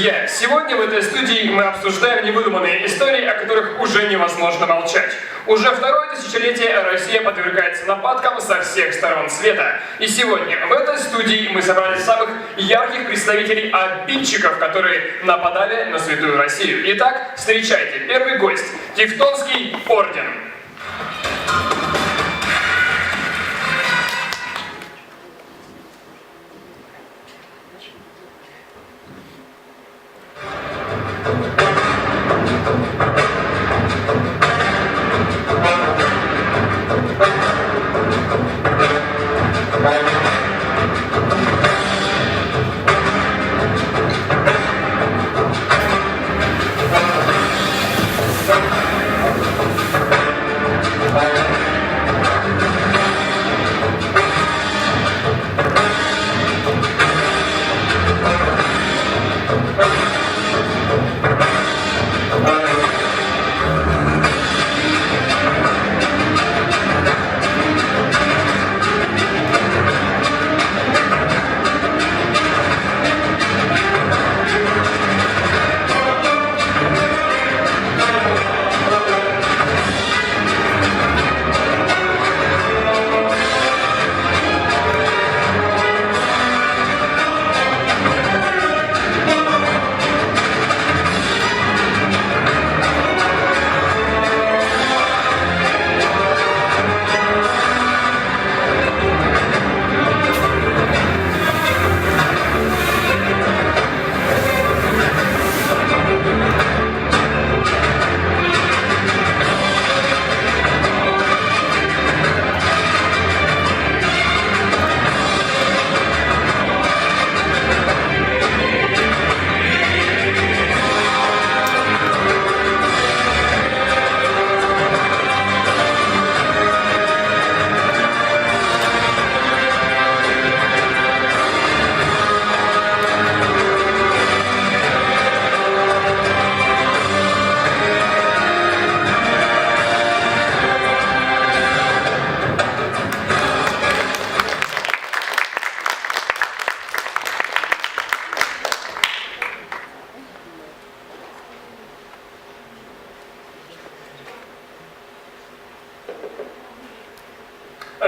Друзья, сегодня в этой студии мы обсуждаем невыдуманные истории, о которых уже невозможно молчать. Уже второе тысячелетие Россия подвергается нападкам со всех сторон света. И сегодня в этой студии мы собрали самых ярких представителей обидчиков, которые нападали на Святую Россию. Итак, встречайте, первый гость – Тевтонский орден.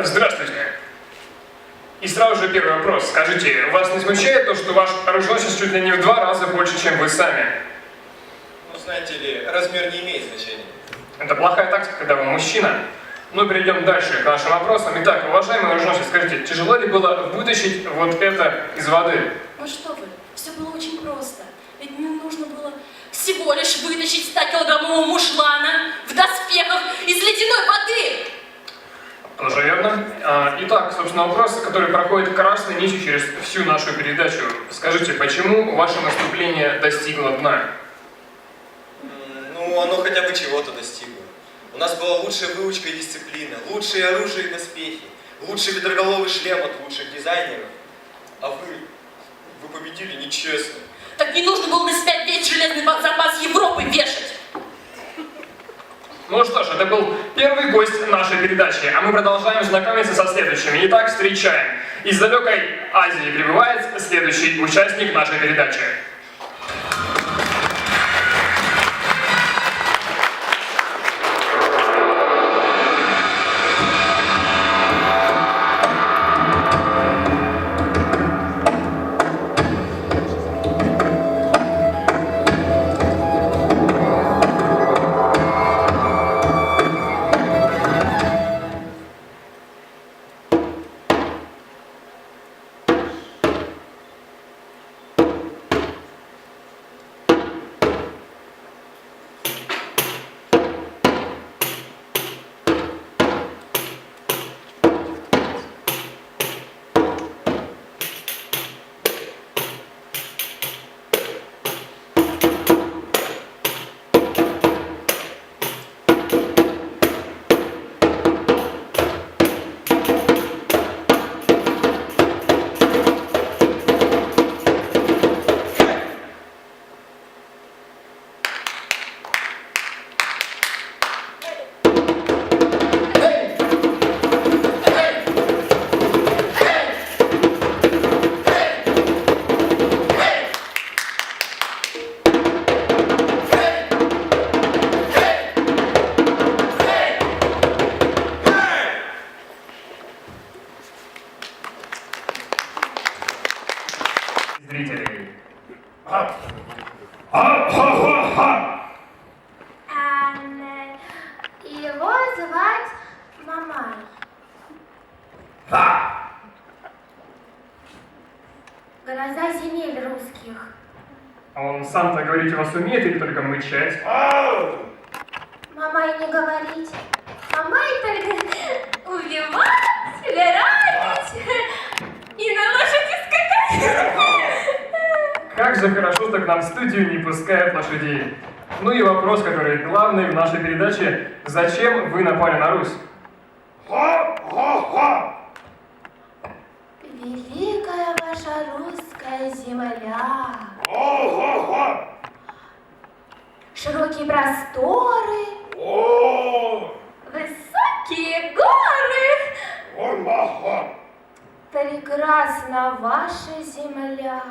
Здравствуйте. И сразу же первый вопрос. Скажите, вас не смущает то, что ваш оруженосец чуть ли не в два раза больше, чем вы сами? Ну, знаете ли, размер не имеет значения. Это плохая тактика, когда вы мужчина. Ну, перейдем дальше к нашим вопросам. Итак, уважаемый оруженосец, скажите, тяжело ли было вытащить вот это из воды? Ну что вы, все было очень просто. Ведь мне нужно было всего лишь вытащить 100-килограммового мушлана в доспехах из ледяной воды. Тоже верно. А, Итак, собственно, вопрос, который проходит красной нитью через всю нашу передачу. Скажите, почему ваше наступление достигло дна? Ну, оно хотя бы чего-то достигло. У нас была лучшая выучка и дисциплина, лучшие оружие и доспехи, лучший ведроголовый шлем от лучших дизайнеров. А вы, вы победили нечестно. Так не нужно было на себя весь железный запас Европы вешать. Ну что ж, это был первый гость нашей передачи, а мы продолжаем знакомиться со следующими. Итак, встречаем. Из далекой Азии прибывает следующий участник нашей передачи. Он сам-то говорить у вас умеет или только мычать? Мамай не говорить. Мамай только убивать, ранить и на лошади скакать. Как же хорошо, что к нам в студию не пускают лошадей. Ну и вопрос, который главный в нашей передаче. Зачем вы напали на Русь? Великая ваша русская земля. Широкие просторы, высокие горы. Прекрасна ваша земля.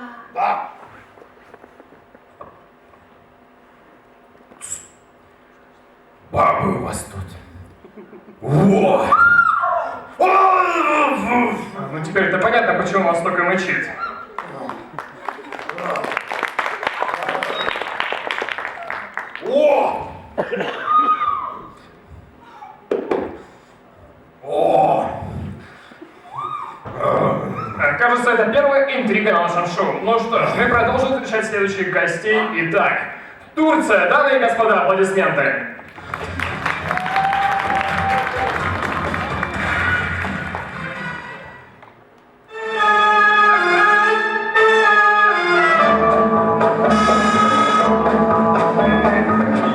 Бабы у вас тут. Во! Ну теперь-то понятно, почему вас столько мычит. О! О! А, Кажется, это нашем шоу. Ну что ж, мы продолжим встречать следующих гостей. Итак, Турция, дамы и господа, аплодисменты.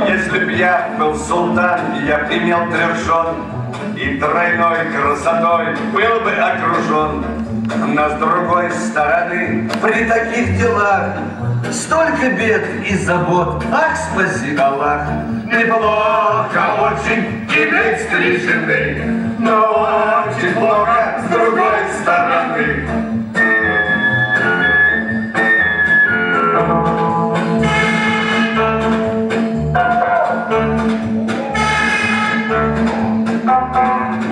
Если б я был султан, я б имел трех жен И тройной красотой был бы окружен Но с другой стороны, при таких делах Столько бед и забот, ах, спаси Аллах. Неплохо очень иметь три жены Но очень плохо с другой стороны.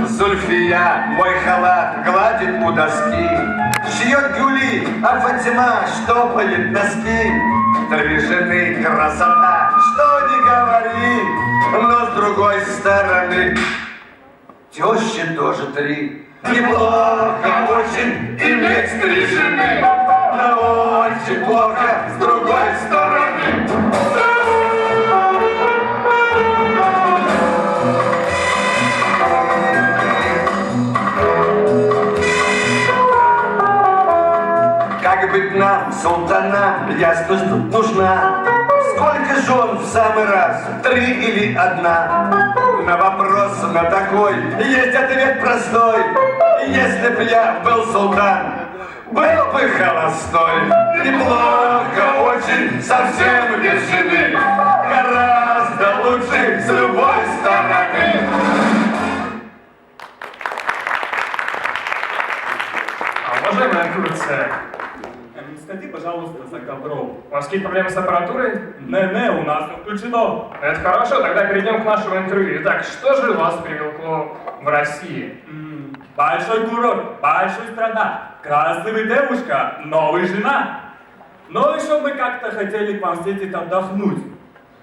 Зульфия мой халат гладит у доски, а Фатима штопает носки. Три жены красота, что не говори, Но с другой стороны Тещи тоже три. Неплохо очень иметь три жены, Но очень плохо с другой стороны. Нам, султанам, ясность тут нужна. Сколько жен в самый раз, три или одна? На вопрос на такой есть ответ простой. Если б я был султан, был бы холостой. Неплохо очень, совсем без жены. Гораздо лучше с любой стороны. Уважаемая Турция, пожалуйста, за ковром. у вас какие-то проблемы с аппаратурой? Не-не, у нас не включено. Это хорошо, тогда перейдем к нашему интервью. Итак, что же вас привлекло в России? М, Большой курорт, большая страна, красивая девушка, новая жена. Но еще мы как-то хотели к вам встретить отдохнуть.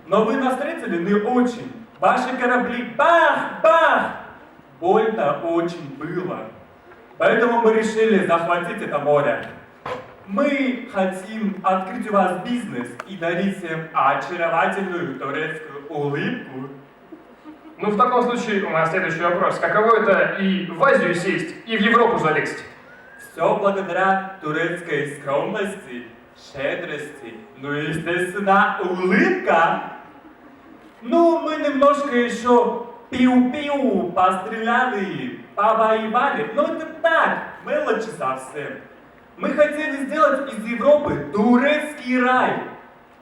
Но вы нас встретили не очень. Ваши корабли бах-бах! Больно очень было. Поэтому мы решили захватить это море. Мы хотим открыть у вас бизнес и дарить всем очаровательную турецкую улыбку. Ну, в таком случае у нас следующий вопрос. Каково это и в Азию сесть, и в Европу залезть? Все благодаря турецкой скромности, щедрости, ну и, естественно, улыбка. Ну, мы немножко еще пиу-пиу постреляли, повоевали, но это так, мелочи совсем. Мы хотели сделать из Европы турецкий рай,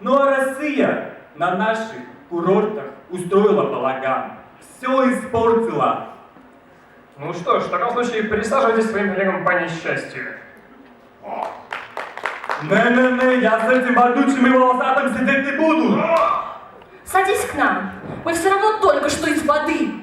ну а Россия на наших курортах устроила балаган, все испортила. Ну что ж, в таком случае присаживайтесь своим коллегам по несчастью. Не-не-не, я с этим вонючим и волосатым сидеть не буду. Садись к нам. Мы все равно только что из воды.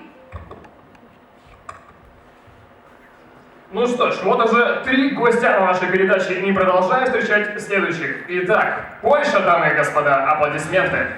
Ну что ж, вот уже три гостя на нашей передаче, и продолжаем встречать следующих. Итак, Польша, дамы и господа, аплодисменты.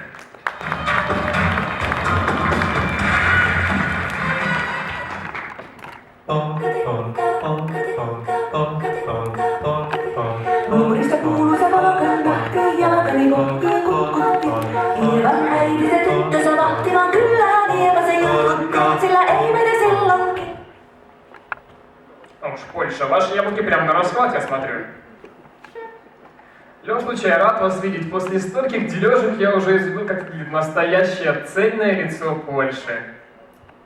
Ваши яблоки прямо на расхват, я смотрю. В любом случае, я рад вас видеть. После стольких дележек я уже извел как выглядит настоящее цельное лицо Польши.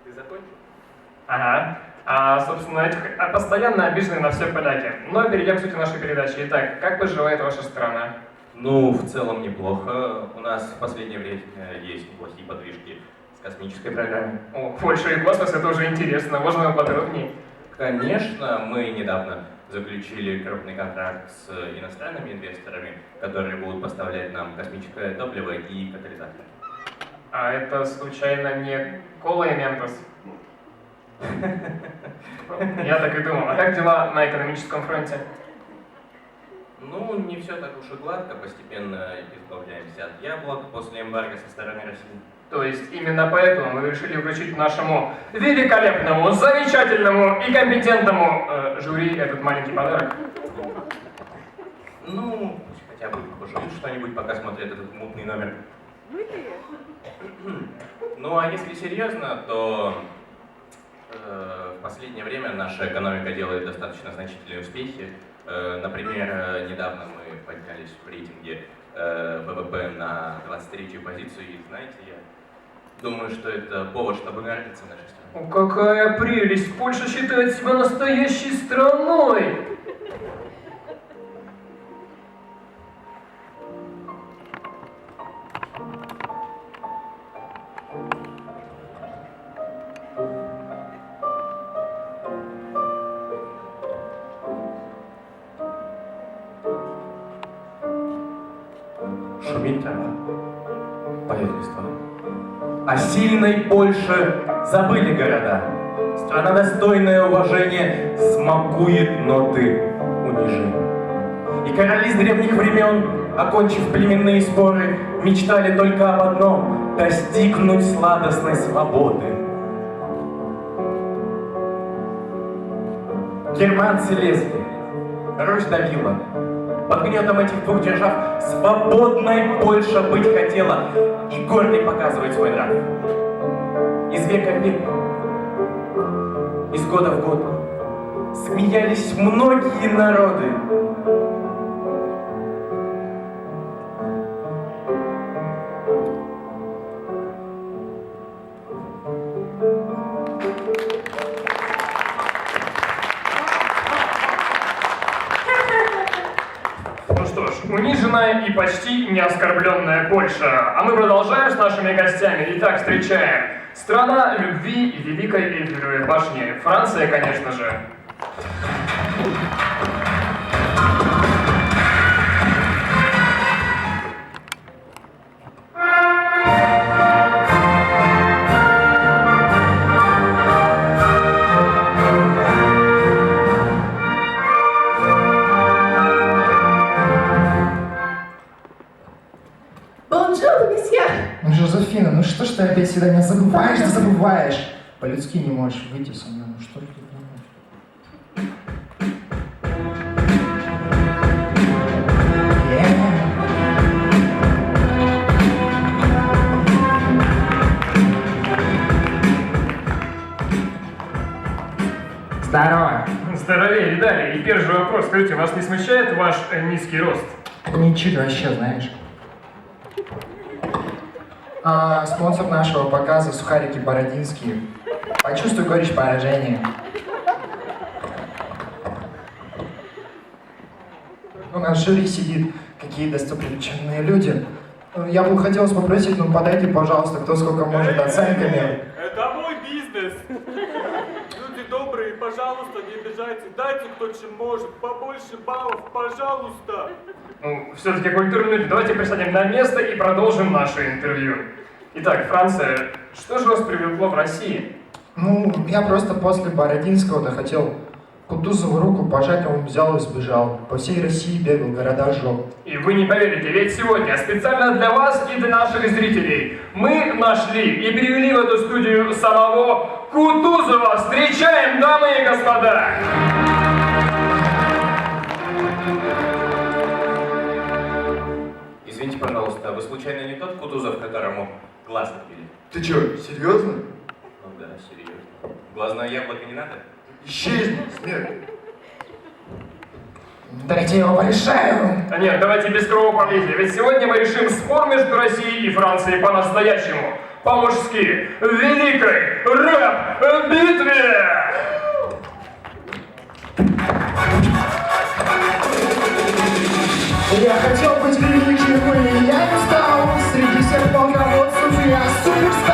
Ты закончил? Ага. А, собственно, этих а, постоянно обижены на все поляки. Но перейдем к сути нашей передачи. Итак, как поживает ваша страна? Ну, в целом неплохо. У нас в последнее время есть неплохие подвижки с космической программой. О, Польша и космос, это уже интересно. Можно подробнее? Конечно, мы недавно заключили крупный контракт с иностранными инвесторами, которые будут поставлять нам космическое топливо и катализаторы. А это случайно не Кола и Ментос? Я так и думал. А как дела на экономическом фронте? Ну, не все так уж и гладко, постепенно избавляемся от яблок после эмбарго со стороны России. То есть именно поэтому мы решили вручить нашему великолепному, замечательному и компетентному э, жюри этот маленький подарок. Ну, пусть хотя бы пожуют что-нибудь, пока смотрят этот мутный номер. Ну, а если серьезно, то э, в последнее время наша экономика делает достаточно значительные успехи. Э, например, э, недавно мы поднялись в рейтинге э, ВВП на 23-ю позицию, и знаете, я думаю, что это повод, чтобы гордиться нашей страной. О, какая прелесть! Польша считает себя настоящей страной! Польше забыли города. Страна, достойная уважения, смакует ноты унижения. И короли с древних времен, окончив племенные споры, мечтали только об одном — достигнуть сладостной свободы. Германцы лезли, Русь давила. Под гнетом этих двух держав свободной Польша быть хотела и гордой показывать свой нрав. Из века в век, из года в год смеялись многие народы. Ну униженная и почти не оскорбленная Польша. А мы продолжаем с нашими гостями. Итак, встречаем. Страна любви и великой Эйфелевой башни. Франция, конечно же. Забываешь? По-людски не можешь выйти со мной, ну что ты думаешь? Здорово. Здоровее, видали? И первый же вопрос. Скажите, вас не смущает ваш э, низкий рост? Ничего вообще, знаешь. А, спонсор нашего показа Сухарики Бородинские. Почувствуй горечь поражения. У нас в жюри сидит какие достопримечательные люди. Я бы хотел попросить, ну подайте, пожалуйста, кто сколько может оценками. Это мой бизнес. Добрые, пожалуйста, не обижайте. Дайте кто чем может. Побольше баллов, пожалуйста. Ну, все-таки культурные люди. Давайте присядем на место и продолжим наше интервью. Итак, Франция, что же вас привлекло в России? Ну, я просто после Бородинского-то хотел Кутузову руку пожать, а он взял и сбежал. По всей России бегал, города сжег. И вы не поверите, ведь сегодня специально для вас и для наших зрителей мы нашли и перевели в эту студию самого Кутузова. Встречаем, дамы и господа! Извините, пожалуйста, а вы случайно не тот Кутузов, которому глаз отбили? Ты чё, серьезно? Ну да, серьезно. Глазное яблоко не надо? Исчезни, смерть. Дайте его порешаю. А Нет, давайте без кровопролития, ведь сегодня мы решим спор между Россией и Францией по-настоящему, по-мужски, в великой рэп-битве! Я хотел быть великим, и я не стал. Среди всех полководцев я суперстар.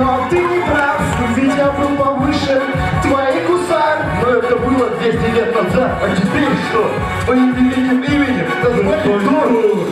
Но ты не прав, ведь я был повыше твоих гусар. Но это было 200 лет назад. А теперь что? Твоим великим именем назвали Дору.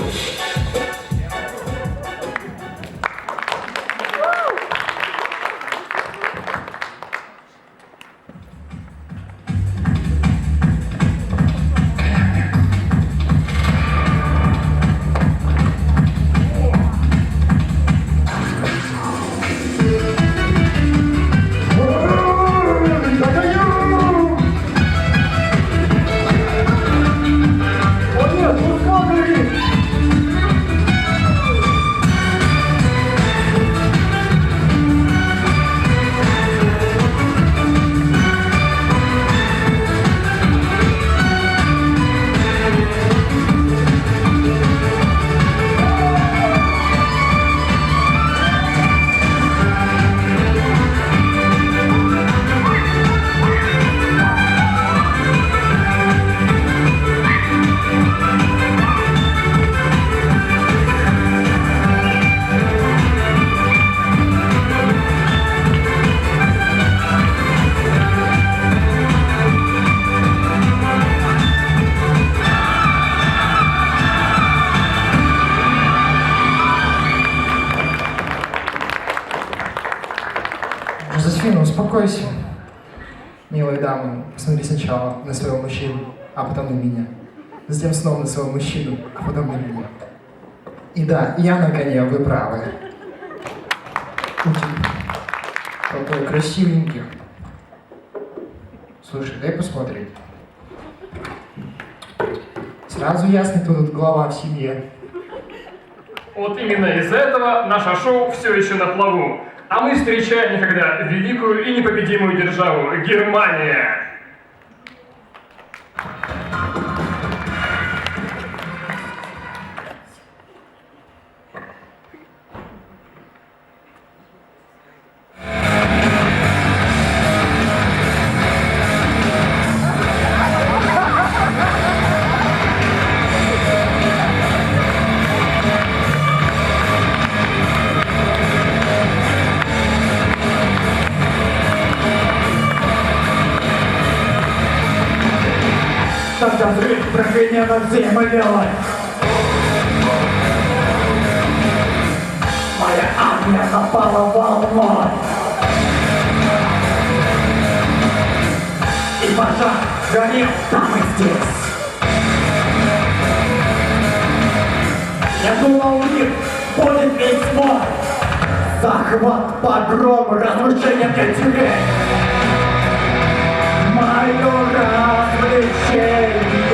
Посмотри сначала на своего мужчину, а потом на меня. Затем снова на своего мужчину, а потом на меня. И да, я на коне, вы правы. Какой красивенький. Слушай, дай посмотреть. Сразу ясно, кто тут глава в семье. Вот именно из-за этого наше шоу все еще на плаву. А мы встречаем никогда великую и непобедимую державу – Германия. Тогда над землей. Моя армия напала волной. И пожар горел там и здесь. Я думал, мир будет весь мой. Захват, погром, разрушение континента. Мое развлечение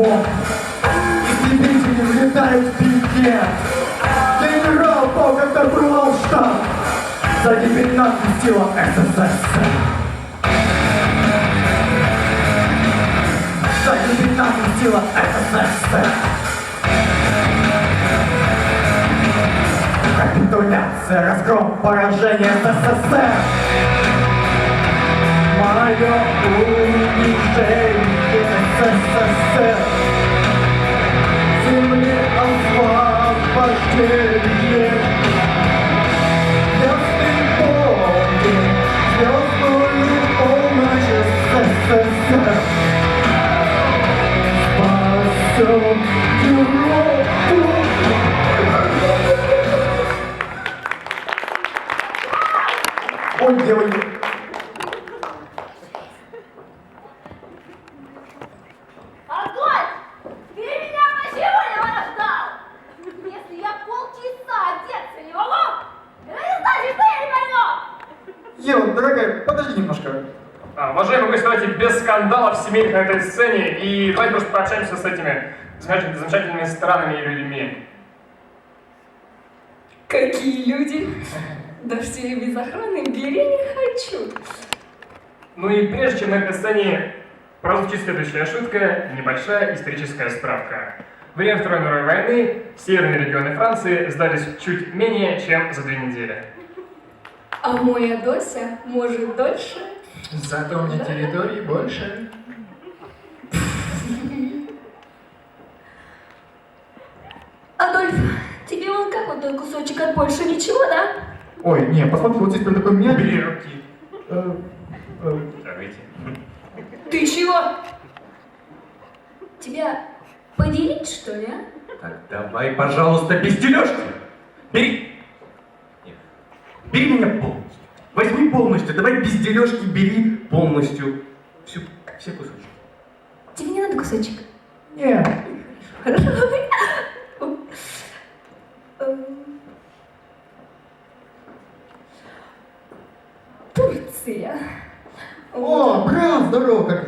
бомб Истребители взлетают в пикет Генерал Бога добывал штаб. Сзади 15 сила СССР. Сзади 15 сила СССР. Капитуляция, разгром, поражение СССР. Мое унижение СССР. И давайте просто пообщаемся с этими замечательными, замечательными странами и людьми. Какие люди? Да все я без охраны бери не хочу. Ну и прежде чем на этой сцене прозвучит следующая шутка, небольшая историческая справка. В время Второй мировой войны северные регионы Франции сдались чуть менее чем за две недели. А моя Дося может дольше. Зато меня территории больше. Адольф, тебе вон как вот той кусочек от Польши, ничего, да? Ой, не, посмотри, вот здесь прям такой мягкий. руки. Э, э, Давайте. Ты чего? Тебя поделить, что ли, а? Так, давай, пожалуйста, без дележки. Бери. Нет. Бери меня полностью. Возьми полностью. Давай без дележки бери полностью. Всю, все кусочки. Тебе не надо кусочек? не, Хорошо. Турция. О, брат, здорово как.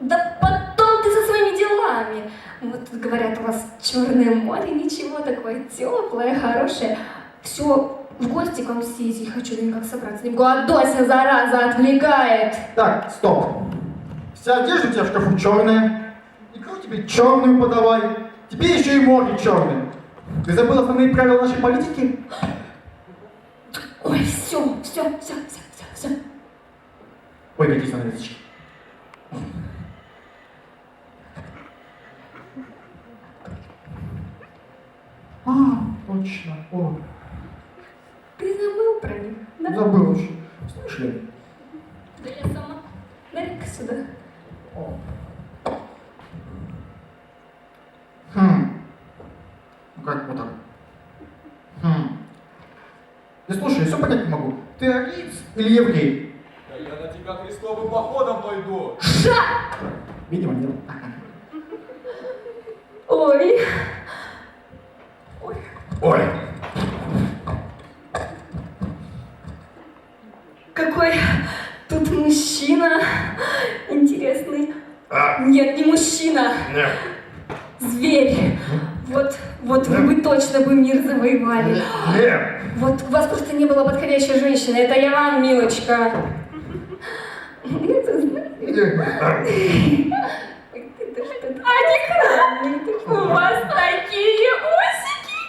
Да потом ты со своими делами. Вот тут говорят, у вас Черное море, ничего такое теплое, хорошее. Все, в гости к вам съездить хочу, да никак собраться. Не могу, а Дося, зараза, отвлекает. Так, стоп. Вся одежда у тебя в шкафу черная. Икру тебе черную подавай. Тебе еще и море черное. Ты забыл основные правила нашей политики? Ой, все, все, все, все. Ой, какие занавесочки. А, точно. О, Ты забыл про них, да? забыл уже. Слышали? Да я сама. Дай-ка сюда. О. Хм. Ну как вот так? Хм. Да слушай, я все понять не могу. Ты ариец или еврей? Тебя крестовым походом пойду. Видимо, нет. Ой. Ой. Какой тут мужчина интересный. Нет, не мужчина. Нет. Зверь. Вот, вот вы бы точно бы мир завоевали. Нет. Вот у вас просто не было подходящей женщины. Это я вам, милочка. Ты что. А, ты. У вас такие усики.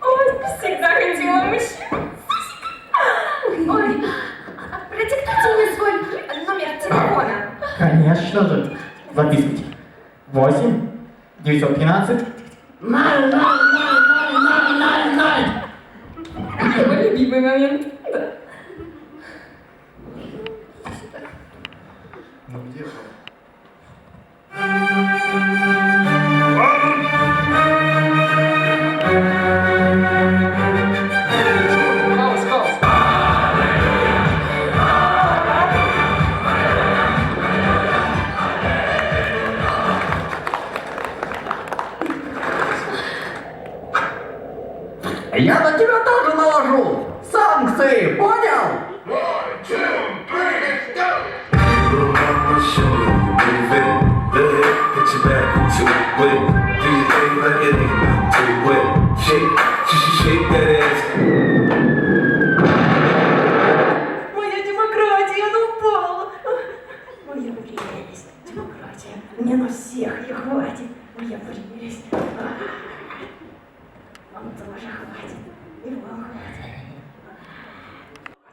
Ой, всегда хотела мужчин. Ой, продиктуйте мне свой номер телефона. Конечно же. Записывайте. 8 913 0 0 0 0 0 0 Мой любимый момент. Да. Ну где же? Мне на всех не хватит. Я прелесть. Вам тоже хватит. И вам хватит.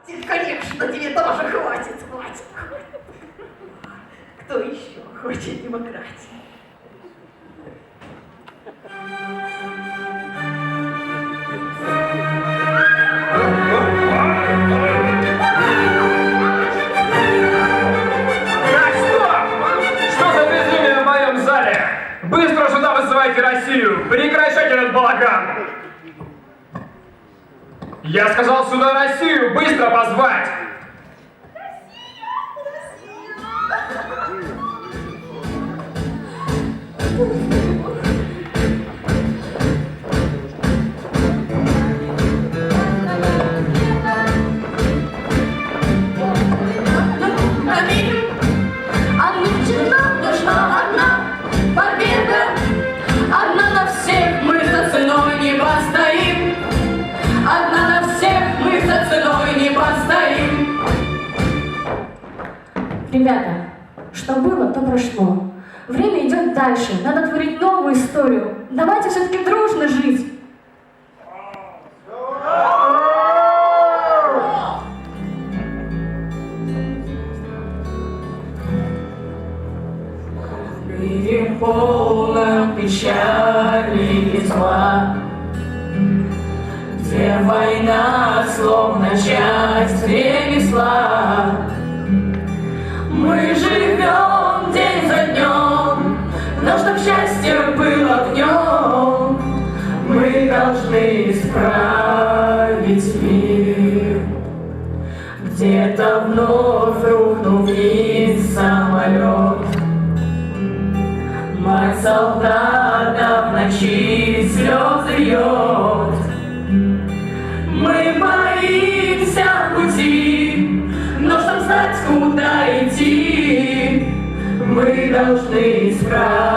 Хватит, конечно, тебе тоже хватит. Хватит, хватит. Кто еще хочет демократии? Россию! Прекращать этот балаган! Я сказал сюда Россию! Быстро позвать! Россия! Россия! каждый из прав.